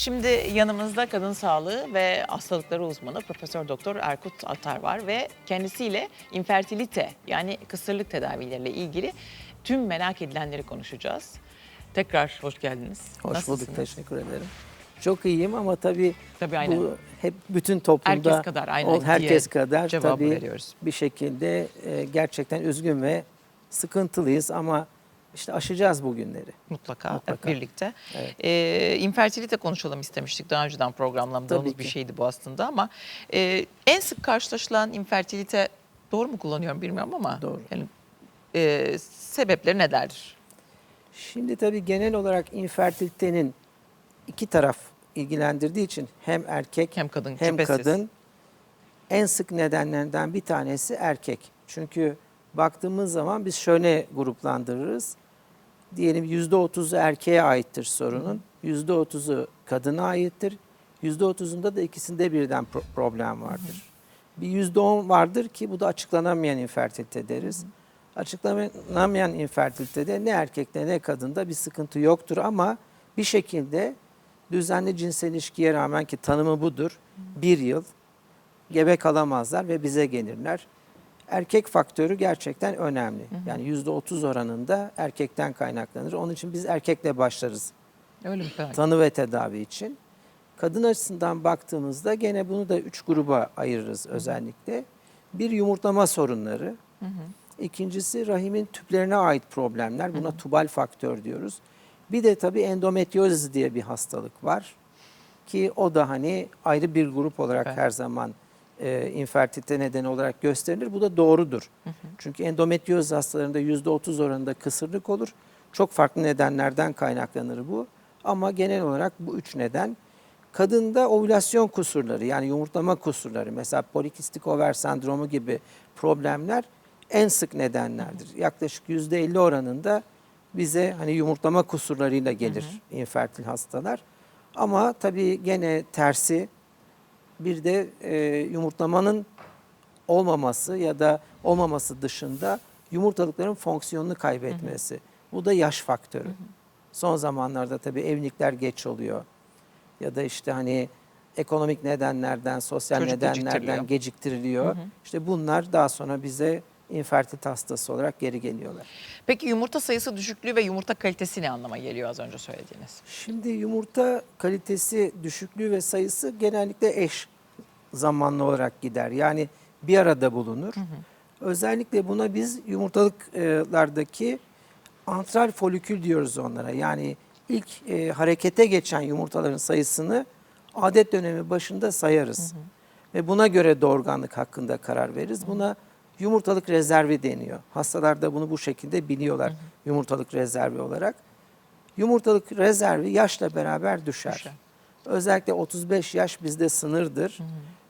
Şimdi yanımızda kadın sağlığı ve hastalıkları uzmanı Profesör Doktor Erkut Atar var ve kendisiyle infertilite yani kısırlık tedavileriyle ilgili tüm merak edilenleri konuşacağız. Tekrar hoş geldiniz. Hoş Nasılsınız? bulduk, teşekkür ederim. Çok iyiyim ama tabii, Tabii aynen. bu hep bütün toplumda Herkes kadar, aynen ol- herkes kadar tabii veriyoruz. bir şekilde e, gerçekten üzgün ve sıkıntılıyız ama işte aşacağız bu günleri. Mutlaka, hep Mutlaka. birlikte. Evet. Ee, infertilite konuşalım istemiştik. Daha önceden programladığımız Tabii bir şeydi bu aslında ama e, en sık karşılaşılan infertilite doğru mu kullanıyorum bilmiyorum ama Doğru. yani, e, sebepleri nelerdir? Şimdi tabii genel olarak infertilitenin iki taraf ilgilendirdiği için hem erkek Hem kadın, hem şüphesiz. kadın en sık nedenlerinden bir tanesi erkek. Çünkü baktığımız zaman biz şöyle gruplandırırız. Diyelim %30'u erkeğe aittir sorunun. %30'u kadına aittir. %30'unda da ikisinde birden pro- problem vardır. Bir %10 vardır ki bu da açıklanamayan infertilite deriz. Açıklanamayan infertilitede ne erkekte ne kadında bir sıkıntı yoktur ama bir şekilde düzenli cinsel ilişkiye rağmen ki tanımı budur. Bir yıl gebe kalamazlar ve bize gelirler. Erkek faktörü gerçekten önemli. Yani %30 oranında erkekten kaynaklanır. Onun için biz erkekle başlarız Öyle mi? Tanı ve tedavi için. Kadın açısından baktığımızda gene bunu da üç gruba ayırırız özellikle. Bir yumurtlama sorunları. İkincisi rahimin tüplerine ait problemler. Buna tubal faktör diyoruz. Bir de tabii endometriozis diye bir hastalık var. Ki o da hani ayrı bir grup olarak Evet. her zaman e, infertilite nedeni olarak gösterilir. Bu da doğrudur. Çünkü endometriozis hastalarında %30 oranında kısırlık olur. Çok farklı nedenlerden kaynaklanır bu. Ama genel olarak bu üç neden. Kadında ovülasyon kusurları yani yumurtlama kusurları mesela polikistik over sendromu gibi problemler en sık nedenlerdir. Yaklaşık %50 oranında bize hani yumurtlama kusurlarıyla gelir infertil hastalar. Ama tabii gene tersi bir de e, yumurtlamanın olmaması ya da olmaması dışında yumurtalıkların fonksiyonunu kaybetmesi. Bu da yaş faktörü. Son zamanlarda tabii evlilikler geç oluyor. Ya da işte hani ekonomik nedenlerden, sosyal Çocuk nedenlerden geciktiriliyor. geciktiriliyor. İşte bunlar daha sonra bize infertilite hastası olarak geri geliyorlar. Peki yumurta sayısı düşüklüğü ve yumurta kalitesi ne anlama geliyor az önce söylediğiniz? Şimdi yumurta kalitesi düşüklüğü ve sayısı genellikle eş zamanlı olarak gider. Yani bir arada bulunur. Özellikle buna biz yumurtalıklardaki antral folikül diyoruz onlara. Yani ilk e, harekete geçen yumurtaların sayısını adet dönemi başında sayarız. Ve buna göre doğurganlık hakkında karar veririz. Buna yumurtalık rezervi deniyor. Hastalar da bunu bu şekilde biliyorlar yumurtalık rezervi olarak. Yumurtalık rezervi yaşla beraber düşer. Düşer. Özellikle 35 yaş bizde sınırdır.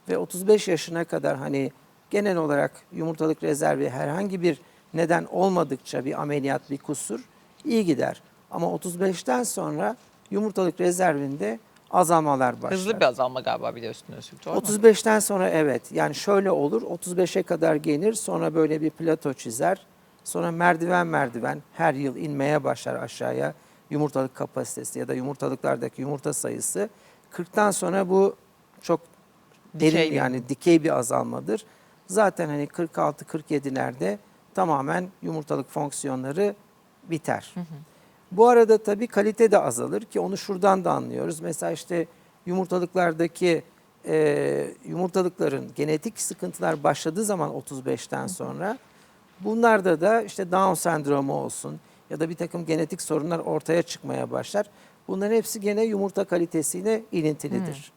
Ve 35 yaşına kadar hani genel olarak yumurtalık rezervi herhangi bir neden olmadıkça bir ameliyat, bir kusur iyi gider. Ama 35'ten sonra yumurtalık rezervinde azalmalar başlar. Hızlı bir azalma galiba üstüne üstlük doğru mu? 35'ten sonra evet. Yani şöyle olur. 35'e kadar gelir. Sonra böyle bir plato çizer. Sonra merdiven merdiven her yıl inmeye başlar aşağıya. Yumurtalık kapasitesi ya da yumurtalıklardaki yumurta sayısı. 40'tan sonra bu çok derin Dikey yani dikey bir azalmadır. Zaten hani 46-47'lerde tamamen yumurtalık fonksiyonları biter. Bu arada tabii kalite de azalır ki onu şuradan da anlıyoruz. Mesela işte yumurtalıklardaki e, yumurtalıkların genetik sıkıntılar başladığı zaman 35'ten sonra bunlarda da işte Down sendromu olsun ya da bir takım genetik sorunlar ortaya çıkmaya başlar. Bunların hepsi gene yumurta kalitesiyle ilintilidir.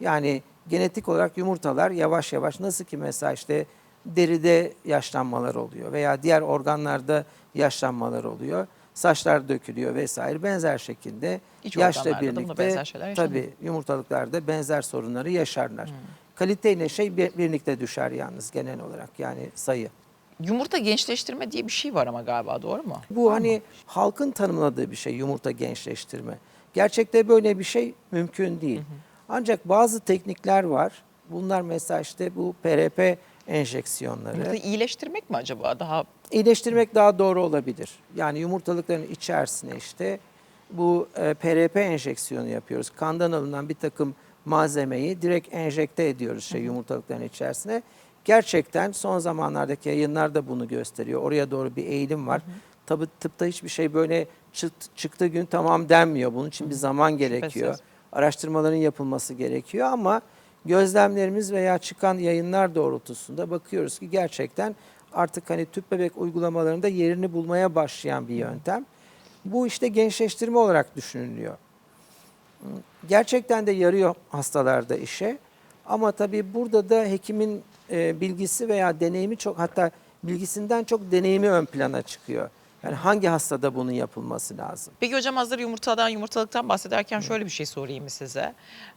Yani genetik olarak yumurtalar yavaş yavaş nasıl ki mesela işte deride yaşlanmalar oluyor veya diğer organlarda yaşlanmalar oluyor. Saçlar dökülüyor vesaire benzer şekilde İç yaşla birlikte tabii yumurtalıklarda benzer sorunları yaşarlar. Kaliteyle şey bir- birlikte düşer yalnız genel olarak yani sayı. Yumurta gençleştirme diye bir şey var ama galiba doğru mu? Bu hani halkın tanımladığı bir şey yumurta gençleştirme. Gerçekte böyle bir şey mümkün değil. Ancak bazı teknikler var. Bunlar mesela işte bu PRP enjeksiyonları. Yumurtayı iyileştirmek mi acaba? Daha İyileştirmek daha doğru olabilir. Yani yumurtalıkların içerisine işte bu e, PRP enjeksiyonu yapıyoruz. Kandan alınan bir takım malzemeyi direkt enjekte ediyoruz şey yumurtalıkların içerisine. Gerçekten son zamanlardaki yayınlar da bunu gösteriyor. Oraya doğru bir eğilim var. Tabii tıpta hiçbir şey böyle çıt- çıktığı gün tamam denmiyor. Bunun için bir zaman gerekiyor. Araştırmaların yapılması gerekiyor ama gözlemlerimiz veya çıkan yayınlar doğrultusunda bakıyoruz ki gerçekten artık hani tüp bebek uygulamalarında yerini bulmaya başlayan bir yöntem. Bu işte gençleştirme olarak düşünülüyor. Gerçekten de yarıyor hastalarda işe. Ama tabii burada da hekimin e, bilgisi veya deneyimi çok hatta bilgisinden çok deneyimi ön plana çıkıyor. Yani hangi hastada bunun yapılması lazım? Peki hocam hazır yumurtadan, yumurtalıktan bahsederken şöyle bir şey sorayım size.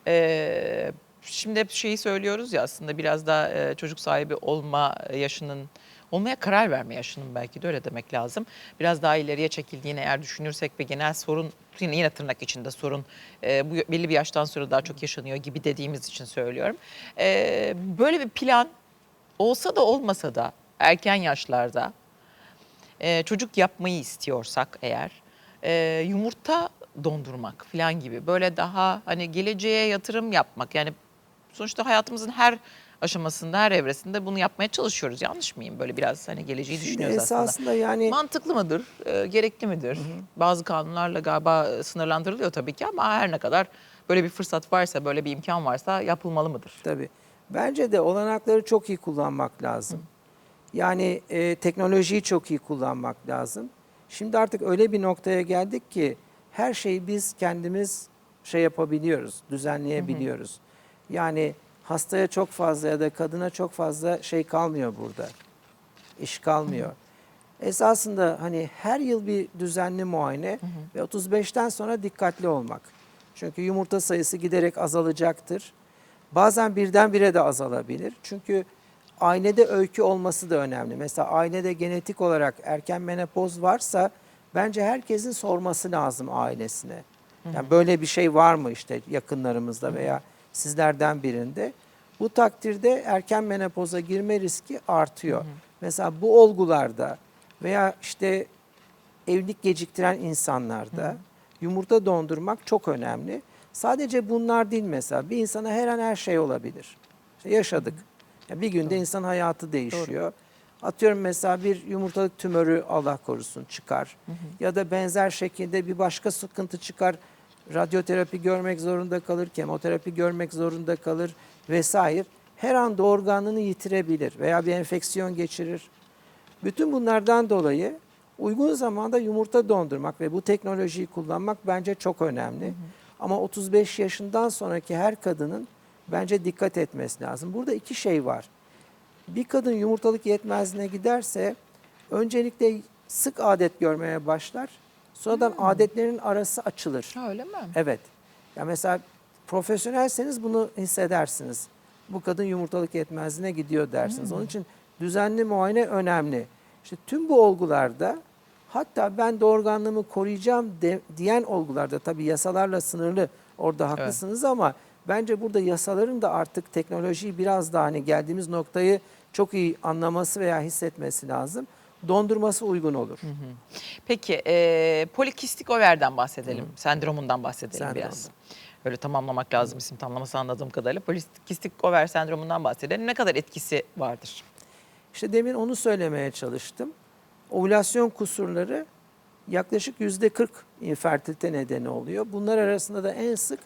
Ee, şimdi hep şeyi söylüyoruz ya aslında biraz da e, çocuk sahibi olma yaşının, olmaya karar verme yaşının belki de öyle demek lazım. Biraz daha ileriye çekildiğini eğer düşünürsek ve genel sorun, yine, yine tırnak içinde sorun e, bu belli bir yaştan sonra daha çok yaşanıyor gibi dediğimiz için söylüyorum. Ee, böyle bir plan olsa da olmasa da erken yaşlarda e, çocuk yapmayı istiyorsak eğer e, yumurta dondurmak falan gibi böyle daha hani geleceğe yatırım yapmak yani sonuçta hayatımızın her aşamasında her evresinde bunu yapmaya çalışıyoruz yanlış mıyım böyle biraz hani geleceği düşünüyoruz aslında. Esasında yani Mantıklı mıdır? e, gerekli midir? Bazı kanunlarla galiba sınırlandırılıyor tabii ki ama her ne kadar böyle bir fırsat varsa, böyle bir imkan varsa yapılmalı mıdır? Tabii. Bence de olanakları çok iyi kullanmak lazım. Yani e, teknolojiyi çok iyi kullanmak lazım. Şimdi artık öyle bir noktaya geldik ki her şeyi biz kendimiz şey yapabiliyoruz, düzenleyebiliyoruz. Yani hastaya çok fazla ya da kadına çok fazla şey kalmıyor burada. İş kalmıyor. Esasında hani her yıl bir düzenli muayene ve 35'ten sonra dikkatli olmak. Çünkü yumurta sayısı giderek azalacaktır. Bazen birdenbire de azalabilir. Çünkü ailede öykü olması da önemli. Mesela ailede genetik olarak erken menopoz varsa bence herkesin sorması lazım ailesine. Yani böyle bir şey var mı işte yakınlarımızda veya sizlerden birinde? Bu takdirde erken menopoza girme riski artıyor. Mesela bu olgularda veya işte evlilik geciktiren insanlarda yumurta dondurmak çok önemli. Sadece bunlar değil mesela. Bir insana her an her şey olabilir. İşte yaşadık. Ya bir günde insan hayatı değişiyor. Atıyorum mesela bir yumurtalık tümörü Allah korusun çıkar. Ya da benzer şekilde bir başka sıkıntı çıkar. Radyoterapi görmek zorunda kalır, kemoterapi görmek zorunda kalır vesaire. Her an doğurganlığını yitirebilir veya bir enfeksiyon geçirir. Bütün bunlardan dolayı uygun zamanda yumurta dondurmak ve bu teknolojiyi kullanmak bence çok önemli. Ama 35 yaşından sonraki her kadının bence dikkat etmesi lazım. Burada iki şey var. Bir kadın yumurtalık yetmezliğine giderse öncelikle sık adet görmeye başlar. Sonradan adetlerin arası açılır. Öyle mi? Evet. Ya mesela profesyonelseniz bunu hissedersiniz. Bu kadın yumurtalık yetmezliğine gidiyor dersiniz. Onun için düzenli muayene önemli. İşte tüm bu olgularda hatta ben doğurganlığımı koruyacağım de- diyen olgularda tabii yasalarla sınırlı orada haklısınız ama bence burada yasaların da artık teknolojiyi biraz daha hani geldiğimiz noktayı çok iyi anlaması veya hissetmesi lazım. Dondurması uygun olur. Peki e, polikistik overden bahsedelim. Sendromundan bahsedelim Sendrom. biraz. Öyle tamamlamak lazım isim tamlaması anladığım kadarıyla. Polikistik over sendromundan bahsedelim. Ne kadar etkisi vardır? İşte demin onu söylemeye çalıştım. Ovülasyon kusurları yaklaşık yüzde 40 infertilite nedeni oluyor. Bunlar arasında da en sık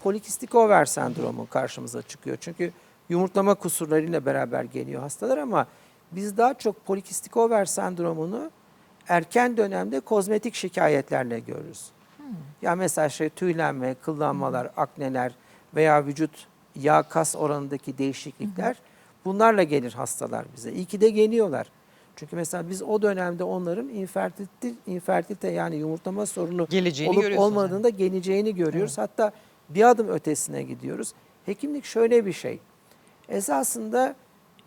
polikistik over sendromu karşımıza çıkıyor. Çünkü yumurtlama kusurlarıyla beraber geliyor hastalar ama biz daha çok polikistik over sendromunu erken dönemde kozmetik şikayetlerle görürüz. Ya mesela şey tüylenme, kıllanmalar, akneler veya vücut yağ kas oranındaki değişiklikler bunlarla gelir hastalar bize. İyi ki de geliyorlar. Çünkü mesela biz o dönemde onların infertilite, infertilite yani yumurtlama sorunu Geleceğini olup olmadığında geleceğini görüyoruz. Hatta bir adım ötesine gidiyoruz. Hekimlik şöyle bir şey. Esasında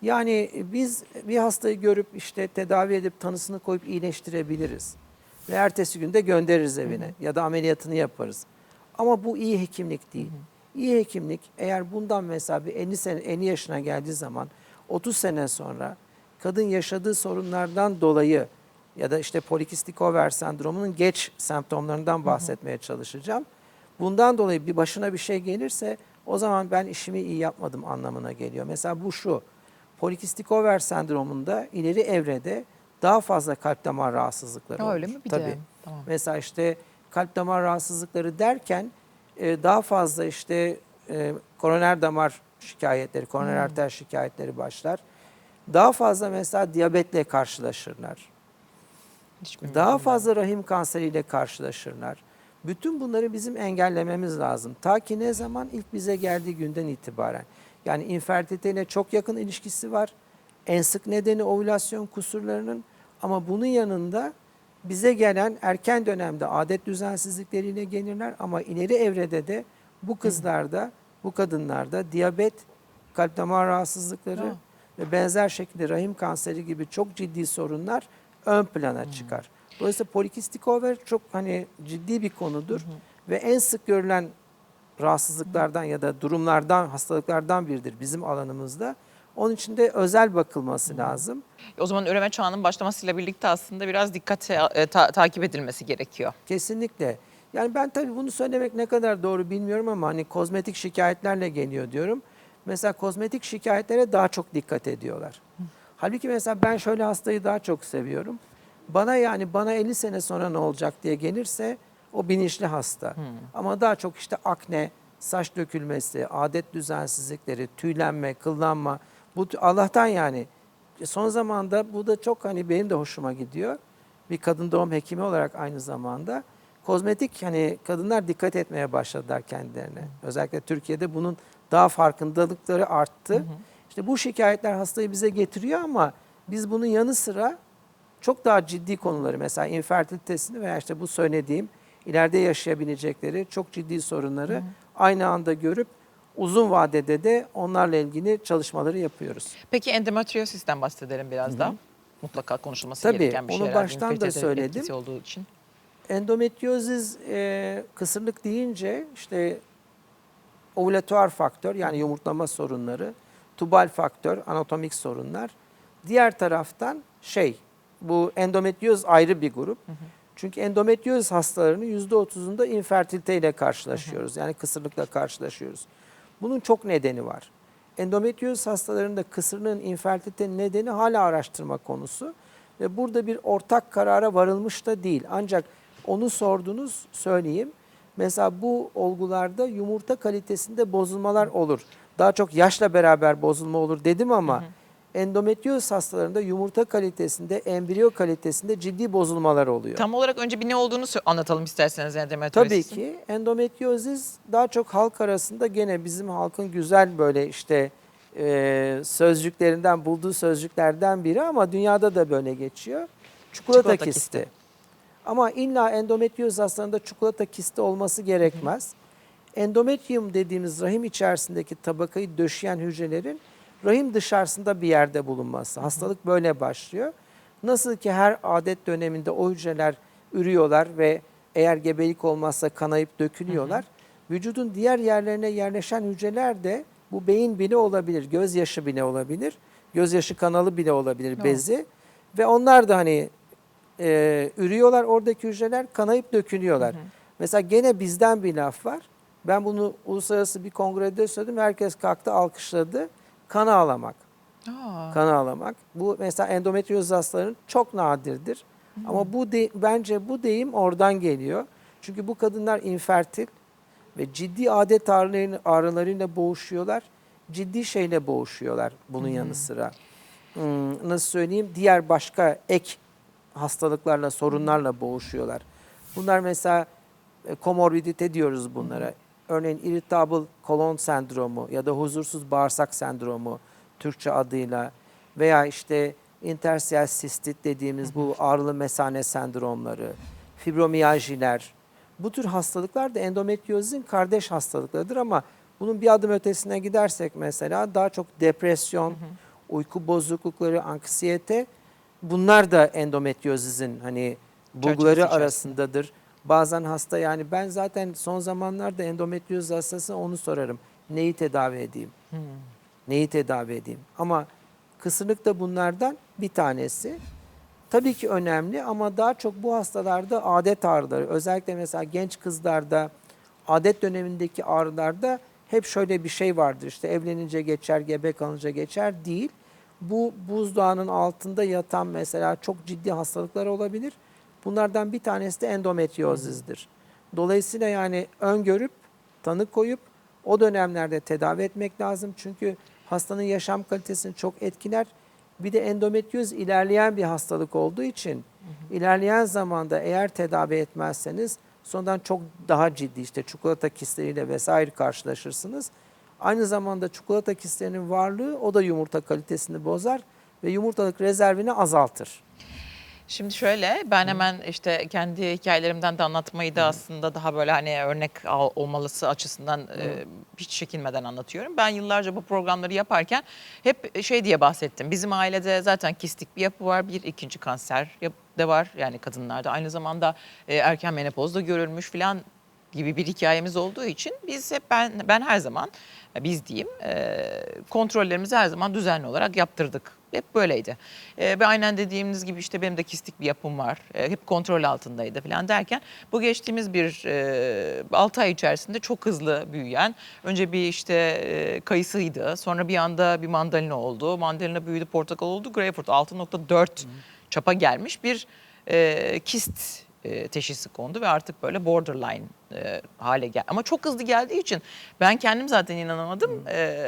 yani biz bir hastayı görüp işte tedavi edip tanısını koyup iyileştirebiliriz. Ve ertesi günde göndeririz evine ya da ameliyatını yaparız. Ama bu iyi hekimlik değil. İyi hekimlik eğer bundan mesela bir 50 sene 50 yaşına geldiği zaman 30 sene sonra kadın yaşadığı sorunlardan dolayı ya da işte polikistik over sendromunun geç semptomlarından bahsetmeye çalışacağım. Bundan dolayı bir başına bir şey gelirse o zaman ben işimi iyi yapmadım anlamına geliyor. Mesela bu şu. Polikistik over sendromunda ileri evrede daha fazla kalp damar rahatsızlıkları Ha, öyle olur. mi? Bir Tabii. de. Tamam. Mesela işte kalp damar rahatsızlıkları derken e, daha fazla işte e, koroner damar şikayetleri, koroner Hmm. arter şikayetleri başlar. Daha fazla mesela diyabetle karşılaşırlar. Hiç Daha ben. fazla rahim kanseriyle karşılaşırlar. Bütün bunları bizim engellememiz lazım. Ta ki ne zaman ilk bize geldiği günden itibaren. Yani infertiliteyle çok yakın ilişkisi var. En sık nedeni ovülasyon kusurlarının. Ama bunun yanında bize gelen erken dönemde adet düzensizlikleriyle gelirler. Ama ileri evrede de bu kızlarda, bu kadınlarda diyabet, kalp damar rahatsızlıkları ve benzer şekilde rahim kanseri gibi çok ciddi sorunlar ön plana çıkar. Dolayısıyla polikistik over çok hani ciddi bir konudur ve en sık görülen rahatsızlıklardan ya da durumlardan, hastalıklardan biridir bizim alanımızda. Onun için de özel bakılması lazım. O zaman üreme çağının başlamasıyla birlikte aslında biraz dikkat e, ta- takip edilmesi gerekiyor. Kesinlikle. Yani ben tabii bunu söylemek ne kadar doğru bilmiyorum ama hani kozmetik şikayetlerle geliyor diyorum. Mesela kozmetik şikayetlere daha çok dikkat ediyorlar. Halbuki mesela ben şöyle hastayı daha çok seviyorum. Bana yani bana 50 sene sonra ne olacak diye gelirse o bilinçli hasta. Ama daha çok işte akne, saç dökülmesi, adet düzensizlikleri, tüylenme, kıllanma. Bu Allah'tan yani son zamanda bu da çok hani benim de hoşuma gidiyor. Bir kadın doğum hekimi olarak aynı zamanda kozmetik hani kadınlar dikkat etmeye başladılar kendilerine. Özellikle Türkiye'de bunun daha farkındalıkları arttı. İşte bu şikayetler hastayı bize getiriyor ama biz bunun yanı sıra çok daha ciddi konuları mesela infertilitesini veya işte bu söylediğim ileride yaşayabilecekleri çok ciddi sorunları aynı anda görüp uzun vadede de onlarla ilgili çalışmaları yapıyoruz. Peki endometriosisten bahsedelim biraz da. Mutlaka konuşulması Tabii, gereken bir şey onu herhalde baştan da söyledim. olduğu için. Endometriozis e, kısırlık deyince işte ovulatuar faktör yani yumurtlama sorunları, tubal faktör, anatomik sorunlar. Diğer taraftan şey bu endometrioz ayrı bir grup. Çünkü endometrioz hastalarının %30'unda infertiliteyle karşılaşıyoruz. Yani kısırlıkla karşılaşıyoruz. Bunun çok nedeni var. Endometrioz hastalarında kısırlığın infertilitenin nedeni hala araştırma konusu. Ve burada bir ortak karara varılmış da değil. Ancak onu sordunuz söyleyeyim. Mesela bu olgularda yumurta kalitesinde bozulmalar olur. Daha çok yaşla beraber bozulma olur dedim ama endometrioz hastalarında yumurta kalitesinde, embriyo kalitesinde ciddi bozulmalar oluyor. Tam olarak önce bir ne olduğunu anlatalım isterseniz endometriosisin. Tabii ki endometriozis daha çok halk arasında gene bizim halkın güzel böyle işte e, sözcüklerinden bulduğu sözcüklerden biri ama dünyada da böyle geçiyor. Çikolata, Çikolata kisti. kisti. Ama illa endometrioz hastalarında çikolata kisti olması gerekmez. Endometrium dediğimiz rahim içerisindeki tabakayı döşeyen hücrelerin rahim dışarısında bir yerde bulunması. Hastalık böyle başlıyor. Nasıl ki her adet döneminde o hücreler ürüyorlar ve eğer gebelik olmazsa kanayıp dökülüyorlar. Vücudun diğer yerlerine yerleşen hücreler de bu beyin bile olabilir, gözyaşı bile olabilir, gözyaşı kanalı bile olabilir, bezi. Ve onlar da hani e, ürüyorlar oradaki hücreler kanayıp dökülüyorlar. Mesela gene bizden bir laf var. Ben bunu uluslararası bir kongrede söyledim. Herkes kalktı alkışladı. Kan ağlamak. Aa, Kan ağlamak. Bu mesela endometrioz hastalarının çok nadirdir. Ama bu de, bence bu deyim oradan geliyor. Çünkü bu kadınlar infertil ve ciddi adet ağrılarıyla, ağrılarıyla boğuşuyorlar. Ciddi şeyle boğuşuyorlar bunun yanı sıra. Hmm, nasıl söyleyeyim? Diğer başka ek hastalıklarla, sorunlarla boğuşuyorlar. Bunlar mesela e, komorbidite diyoruz bunlara. Örneğin irritable kolon sendromu ya da huzursuz bağırsak sendromu Türkçe adıyla veya işte intersiyel sistit dediğimiz bu ağrılı mesane sendromları, fibromiyaljiler. Bu tür hastalıklar da endometriozin kardeş hastalıklarıdır ama bunun bir adım ötesine gidersek mesela daha çok depresyon, uyku bozuklukları, anksiyete bunlar da endometriozizin hani bulguları arasındadır. Bazen hasta yani ben zaten son zamanlarda endometrioz hastası onu sorarım. Neyi tedavi edeyim? Neyi tedavi edeyim? Ama kısırlık da bunlardan bir tanesi. tabii ki önemli ama daha çok bu hastalarda adet ağrıları özellikle mesela genç kızlarda adet dönemindeki ağrılarda hep şöyle bir şey vardır işte evlenince geçer, gebe kalınca geçer değil. Bu buzdağının altında yatan mesela çok ciddi hastalıklar olabilir. Bunlardan bir tanesi de endometriozizdir. Dolayısıyla yani öngörüp tanı koyup o dönemlerde tedavi etmek lazım. Çünkü hastanın yaşam kalitesini çok etkiler. Bir de endometrioz ilerleyen bir hastalık olduğu için ilerleyen zamanda eğer tedavi etmezseniz sonradan çok daha ciddi işte çikolata kistleriyle vesaire karşılaşırsınız. Aynı zamanda çikolata kistlerinin varlığı o da yumurta kalitesini bozar ve yumurtalık rezervini azaltır. Şimdi şöyle ben hemen işte kendi hikayelerimden de anlatmayı da aslında daha böyle hani örnek al- olmalısı açısından e, hiç çekinmeden anlatıyorum. Ben yıllarca bu programları yaparken hep şey diye bahsettim. Bizim ailede zaten kistik bir yapı var. Bir ikinci kanser yap- de var yani kadınlarda. Aynı zamanda e, erken menopoz da görülmüş falan gibi bir hikayemiz olduğu için biz hep ben ben her zaman e, biz diyeyim e, kontrollerimizi her zaman düzenli olarak yaptırdık. Hep böyleydi. E, ve aynen dediğimiz gibi işte benim de kistik bir yapım var. E, hep kontrol altındaydı falan derken bu geçtiğimiz bir e, 6 ay içerisinde çok hızlı büyüyen önce bir işte e, kayısıydı. Sonra bir anda bir mandalina oldu. Mandalina büyüdü, portakal oldu. Greyfurt 6.4 çapa gelmiş bir e, kist e, teşhisi kondu ve artık böyle borderline e, hale gel. Ama çok hızlı geldiği için ben kendim zaten inanamadım. E,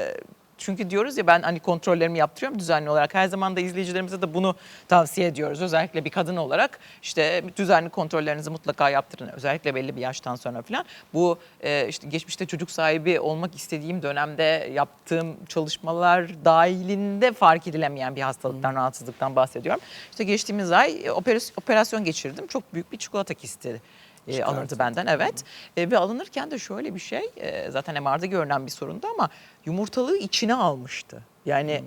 çünkü diyoruz ya ben hani kontrollerimi yaptırıyorum düzenli olarak. Her zaman da izleyicilerimize de bunu tavsiye ediyoruz. Özellikle bir kadın olarak işte düzenli kontrollerinizi mutlaka yaptırın. Özellikle belli bir yaştan sonra falan. Bu e, işte geçmişte çocuk sahibi olmak istediğim dönemde yaptığım çalışmalar dahilinde fark edilemeyen bir hastalıktan, rahatsızlıktan bahsediyorum. İşte geçtiğimiz ay operas- operasyon geçirdim. Çok büyük bir çikolata kisti e, alındı benden evet. E, ve alınırken de şöyle bir şey e, zaten MR'da görünen bir sorundu ama yumurtalığı içine almıştı. Yani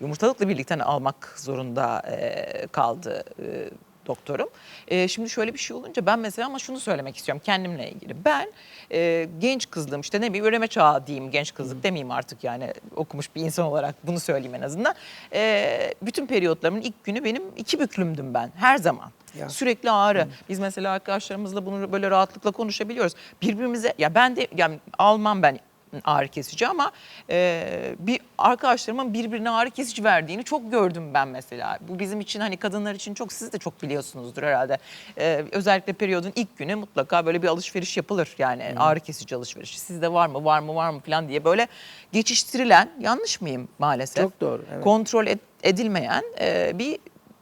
yumurtalıkla birlikte hani almak zorunda e, kaldı e, doktorum. E, şimdi şöyle bir şey olunca ben mesela ama şunu söylemek istiyorum kendimle ilgili. Ben e, genç kızlığım işte ne bileyim üreme çağı diyeyim genç kızlık demeyeyim artık yani okumuş bir insan olarak bunu söyleyeyim en azından. E, bütün periyotlarımın ilk günü benim iki büklümdüm ben her zaman. Ya. Sürekli ağrı. Biz mesela arkadaşlarımızla bunu böyle rahatlıkla konuşabiliyoruz. Birbirimize ya ben de yani almam ben ağrı kesici ama e, bir arkadaşlarımın birbirine ağrı kesici verdiğini çok gördüm ben mesela. Bu bizim için hani kadınlar için çok siz de çok biliyorsunuzdur herhalde. E, özellikle periyodun ilk günü mutlaka böyle bir alışveriş yapılır. Yani ağrı kesici alışverişi. Sizde var mı var mı var mı falan diye böyle geçiştirilen yanlış mıyım maalesef? Çok doğru, evet. Kontrol ed- edilmeyen e, bir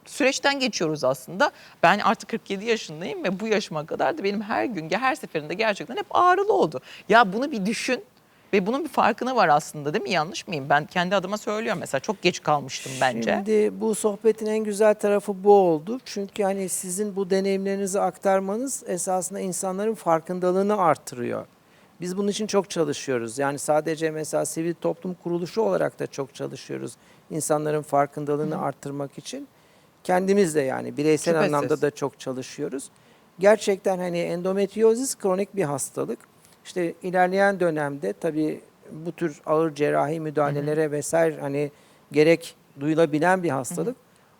süreçten geçiyoruz aslında. Ben artık 47 yaşındayım ve bu yaşıma kadar da benim her gün, her seferinde gerçekten hep ağrılı oldu. Ya bunu bir düşün ve bunun bir farkına var aslında değil mi? Yanlış mıyım? Ben kendi adıma söylüyorum mesela çok geç kalmıştım bence. Şimdi bu sohbetin en güzel tarafı bu oldu. Çünkü hani sizin bu deneyimlerinizi aktarmanız esasında insanların farkındalığını artırıyor. Biz bunun için çok çalışıyoruz. Yani sadece mesela sivil toplum kuruluşu olarak da çok çalışıyoruz. İnsanların farkındalığını arttırmak için. Kendimiz de yani bireysel Şüphesiz. anlamda da çok çalışıyoruz. Gerçekten hani endometriozis kronik bir hastalık. İşte ilerleyen dönemde tabii bu tür ağır cerrahi müdahalelere vesaire hani gerek duyulabilen bir hastalık.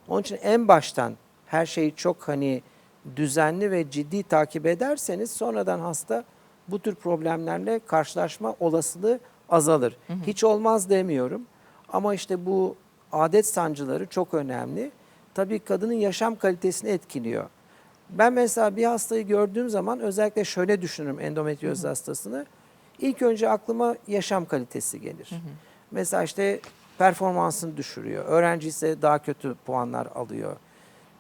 Onun için en baştan her şeyi çok hani düzenli ve ciddi takip ederseniz sonradan hasta bu tür problemlerle karşılaşma olasılığı azalır. Hiç olmaz demiyorum ama işte bu adet sancıları çok önemli. Tabii kadının yaşam kalitesini etkiliyor. Ben mesela bir hastayı gördüğüm zaman özellikle şöyle düşünürüm endometrioz hastasını. İlk önce aklıma yaşam kalitesi gelir. Mesela işte performansını düşürüyor. Öğrenci ise daha kötü puanlar alıyor.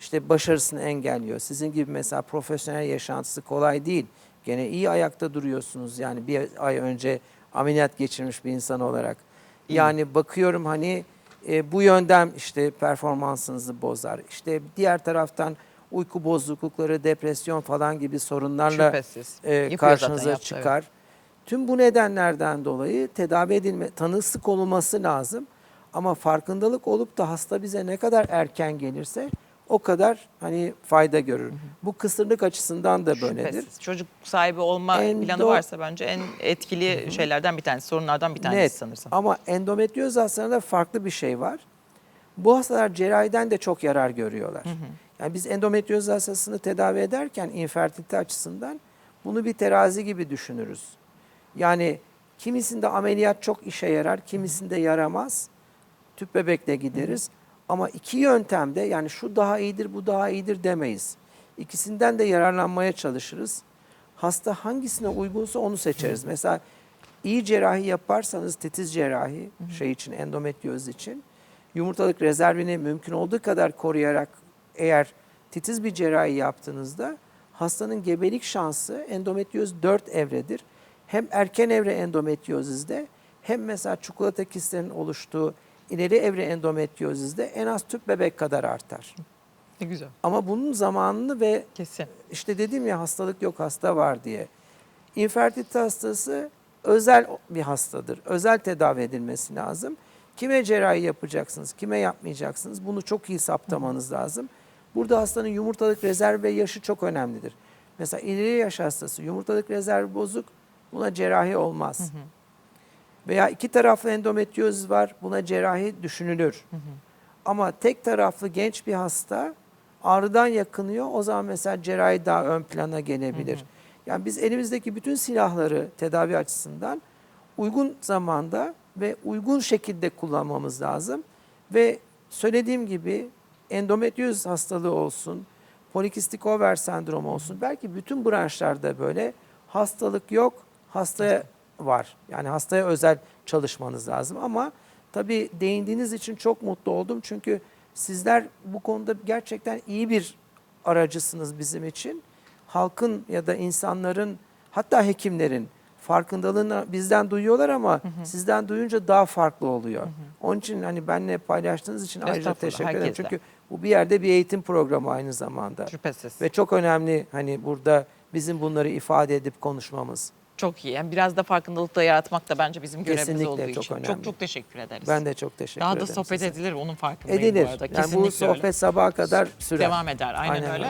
İşte başarısını engelliyor. Sizin gibi mesela profesyonel yaşantısı kolay değil. Gene iyi ayakta duruyorsunuz yani bir ay önce ameliyat geçirmiş bir insan olarak. Yani bakıyorum hani e, bu yönden işte performansınızı bozar. İşte diğer taraftan uyku bozuklukları, depresyon falan gibi sorunlarla Şüphesiz. e, karşınıza yaptı, çıkar. Tüm bu nedenlerden dolayı tedavi edilme, tanısı konulması lazım. Ama farkındalık olup da hasta bize ne kadar erken gelirse o kadar hani fayda görür. Bu kısırlık açısından da böyledir. Şüphesiz. Çocuk sahibi olma Endo- planı varsa bence en etkili şeylerden bir tanesi, sorunlardan bir tanesi Net. sanırsam. Ama endometrioz hastalarında farklı bir şey var. Bu hastalar cerrahiden de çok yarar görüyorlar. Yani biz endometrioz hastasını tedavi ederken infertilite açısından bunu bir terazi gibi düşünürüz. Yani kimisinde ameliyat çok işe yarar, kimisinde yaramaz. Tüp bebekle gideriz. Ama iki yöntemde yani şu daha iyidir, bu daha iyidir demeyiz. İkisinden de yararlanmaya çalışırız. Hasta hangisine uygunsa onu seçeriz. Mesela iyi cerrahi yaparsanız titiz cerrahi şey için endometrioz için yumurtalık rezervini mümkün olduğu kadar koruyarak eğer titiz bir cerrahi yaptığınızda hastanın gebelik şansı endometrioz 4 evredir. Hem erken evre endometriozizde hem mesela çikolata kistlerinin oluştuğu ileri evre endometriozizde en az tüp bebek kadar artar. Ne güzel. Ama bunun zamanını ve Kesin. işte dedim ya hastalık yok hasta var diye. İnfertilite hastası özel bir hastadır. Özel tedavi edilmesi lazım. Kime cerrahi yapacaksınız, kime yapmayacaksınız bunu çok iyi saptamanız lazım. Burada hastanın yumurtalık rezervi ve yaşı çok önemlidir. Mesela ileri yaş hastası yumurtalık rezervi bozuk buna cerrahi olmaz. Veya iki taraflı endometrioz var buna cerrahi düşünülür. Ama tek taraflı genç bir hasta ağrıdan yakınıyor. O zaman mesela cerrahi daha ön plana gelebilir. Yani biz elimizdeki bütün silahları tedavi açısından uygun zamanda ve uygun şekilde kullanmamız lazım. Ve söylediğim gibi endometrioz hastalığı olsun, polikistik over sendromu olsun. Belki bütün branşlarda böyle hastalık yok, hastaya var. Yani hastaya özel çalışmanız lazım ama tabii değindiğiniz için çok mutlu oldum. Çünkü sizler bu konuda gerçekten iyi bir aracısınız bizim için. Halkın ya da insanların hatta hekimlerin farkındalığını bizden duyuyorlar ama sizden duyunca daha farklı oluyor. Onun için hani benimle paylaştığınız için ayrıca teşekkür ederim. herkesle. Çünkü bu bir yerde bir eğitim programı aynı zamanda. Şüphesiz. Ve çok önemli hani burada bizim bunları ifade edip konuşmamız. Çok iyi. Yani biraz da farkındalık da yaratmak da bence bizim görevimiz Kesinlikle olduğu çok için. önemli. Çok çok teşekkür ederiz. Ben de çok teşekkür Daha ederim da sohbet size. edilir onun farkındayım Edilir. bu arada. Yani Kesinlikle bu sohbet öyle. sabaha kadar sürer. Devam eder. Aynen, Aynen öyle. öyle.